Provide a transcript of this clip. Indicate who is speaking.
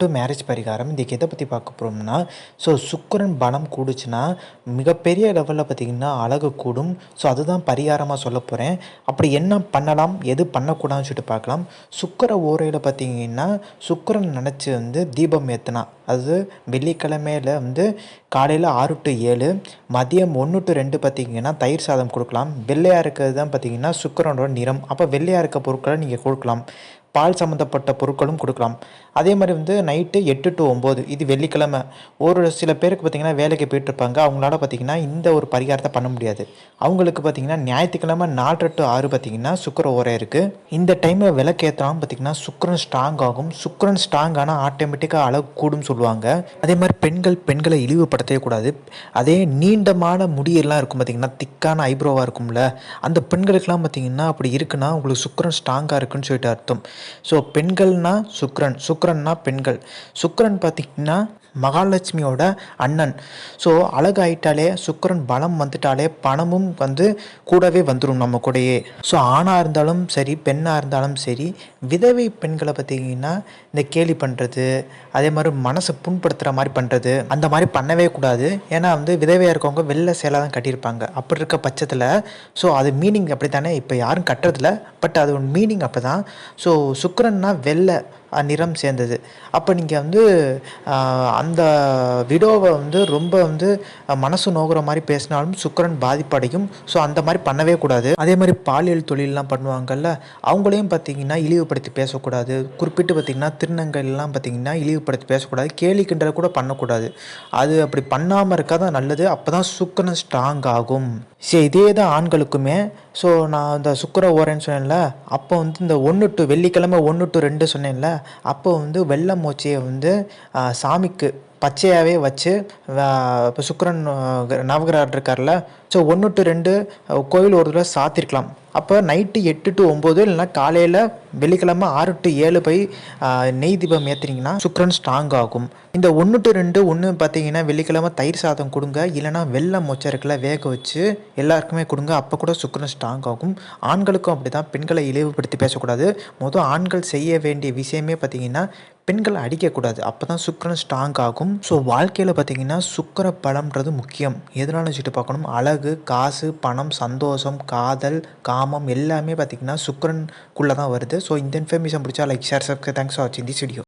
Speaker 1: To marriage பரிகாரம் இதுக்கு எதை பற்றி பார்க்க போகிறோம்னா ஸோ சுக்கிரன் பலம் கூடுச்சுன்னா மிகப்பெரிய லெவலில் பார்த்திங்கன்னா அழகு கூடும். ஸோ அதுதான் பரிகாரமாக சொல்ல போகிறேன் அப்படி என்ன பண்ணலாம்? எது பண்ணக்கூடாதுன்னு சொல்லிட்டு பார்க்கலாம். சுக்கர ஓரையில் பார்த்திங்கன்னா சுக்கிரன் நினச்சி வந்து தீபம் ஏற்றினா அது வெள்ளிக்கிழமையில் வந்து காலையில் ஆறு டு ஏழு மதியம் ஒன்று டு ரெண்டு பார்த்திங்கன்னா தயிர் சாதம் கொடுக்கலாம். வெள்ளையாக இருக்கிறது தான் பார்த்திங்கன்னா சுக்கரனோட நிறம். அப்போ வெள்ளையாக இருக்க பொருட்களை நீங்கள் கொடுக்கலாம். பால் சம்மந்தப்பட்ட பொருட்களும் கொடுக்கலாம். அதே மாதிரி வந்து நைட்டு எட்டு டு ஒம்பது இது வெள்ளிக்கிழமை. ஒரு சில பேருக்கு பார்த்திங்கன்னா வேலைக்கு போயிட்டுருப்பாங்க. அவங்களால பார்த்திங்கன்னா இந்த ஒரு பரிகாரத்தை பண்ண முடியாது. அவங்களுக்கு பார்த்திங்கன்னா ஞாயிற்றுக்கிழமை நாலு டு ஆறு பார்த்திங்கன்னா சுக்கர ஓரை இருக்குது இந்த டைமில் விளக்கேற்றலாம் பார்த்திங்கன்னா சுக்கரன் ஸ்ட்ராங் ஆகும். சுக்கரன் ஸ்ட்ராங் ஆனால் ஆட்டோமேட்டிக்காக அளவு கூடும் சொல்லுவாங்க. அதே மாதிரி பெண்கள் பெண்களை இழிவுபடுத்தவே கூடாது. அதே நீண்டமான முடியெல்லாம் இருக்கும் பார்த்திங்கன்னா திக்கான ஐப்ரோவாக இருக்கும்ல அந்த பெண்களுக்கெல்லாம் பார்த்திங்கன்னா அப்படி இருக்குன்னா உங்களுக்கு சுக்கரன் ஸ்ட்ராங்காக இருக்குன்னு சொல்லிட்டு அர்த்தம். ஸோ பெண்கள்னா சுக்ரன் சுக்கரன்னா பெண்கள். சுக்ரன் பார்த்திங்கன்னா மகாலட்சுமியோட அண்ணன். ஸோ அழகாயிட்டாலே சுக்கரன் பலம் வந்துட்டாலே பணமும் வந்து கூடவே வந்துடும் நம்ம கூடயே. ஸோ ஆணாக இருந்தாலும் சரி பெண்ணாக இருந்தாலும் சரி விதவை பெண்களை பார்த்தீங்கன்னா இந்த கேலி பண்ணுறது அதே மாதிரி மனசை புண்படுத்துகிற மாதிரி பண்ணுறது அந்த மாதிரி பண்ணவே கூடாது. ஏன்னா வந்து விதவையாக இருக்கவங்க வெள்ளை சேலை தான் கட்டியிருப்பாங்க. அப்படி இருக்க பட்சத்தில் ஸோ அது மீனிங் அப்படி தானே இப்போ யாரும் கட்டுறதில்ல பட் அது மீனிங் அப்போ தான் ஸோ சுக்கரன்னா வெள்ளை நிறம் சேர்ந்தது. அப்போ நீங்கள் வந்து அந்த விடோவை வந்து ரொம்ப வந்து மனசு நோகிற மாதிரி பேசினாலும் சுக்கரன் பாதிப்படையும். ஸோ அந்த மாதிரி பண்ணவே கூடாது. அதே மாதிரி பாலியல் தொழிலெலாம் பண்ணுவாங்கல்ல அவங்களையும் பார்த்தீங்கன்னா இழிவுபடுத்தி பேசக்கூடாது. குறிப்பிட்டு பார்த்திங்கன்னா திருநங்கைலாம் பார்த்திங்கன்னா இழிவுபடுத்தி பேசக்கூடாது. கேலி கிண்டல் கூட பண்ணக்கூடாது. அது அப்படி பண்ணாமல் இருக்காதான் நல்லது. அப்போ தான் சுக்கரன் ஸ்ட்ராங் ஆகும். சரி இதே தான் ஆண்களுக்குமே. ஸோ நான் இந்த சுக்கர ஓரேன்னு சொன்னேன்ல அப்போ வந்து இந்த ஒன்று டு வெள்ளிக்கிழமை ஒன்று டு ரெண்டு சொன்னேன்ல அப்போ வந்து வெள்ளை மூச்சையை வந்து சாமிக்கு பச்சையாகவே வச்சு இப்போ சுக்கரன் நவகிரகர் இருக்கார்ல ஸோ ஒன்று டு ரெண்டு கோவில் ஒரு தடவை சாத்திருக்கலாம். அப்போ நைட்டு எட்டு டு ஒம்பது இல்லைனா காலையில் வெள்ளிக்கிழமை ஆறு டு ஏழு போய் நெய் தீபம் ஏற்றுனீங்கன்னா சுக்கரன் ஸ்ட்ராங் ஆகும். இந்த ஒன்று டு ரெண்டு ஒன்று பார்த்தீங்கன்னா வெள்ளிக்கிழமை தயிர் சாதம் கொடுங்க. இல்லைனா வெள்ளம் மொச்சை இருக்குல்ல வேக வச்சு எல்லாருக்குமே கொடுங்க. அப்போ கூட சுக்கரன் ஸ்ட்ராங் ஆகும். ஆண்களுக்கும் அப்படி தான் பெண்களை இழிவுபடுத்தி பேசக்கூடாது. மொதல் ஆண்கள் செய்ய வேண்டிய விஷயமே பார்த்தீங்கன்னா பெண்களை அடிக்கக்கூடாது. அப்போ தான் சுக்கரன் ஸ்ட்ராங் ஆகும். ஸோ வாழ்க்கையில் பார்த்தீங்கன்னா சுக்கர பலம்ன்றது முக்கியம். எதனால வச்சுட்டு பார்க்கணும்? அழகு காசு பணம் சந்தோஷம் காதல் காமம் எல்லாமே பார்த்திங்கன்னா சுக்கரனுக்குள்ளே தான் வருது. ஸோ இந்த இன்ஃபர்மேஷன் பிடிச்சா like share subscribe thanks for வாட்சிங் திஸ் வீடியோ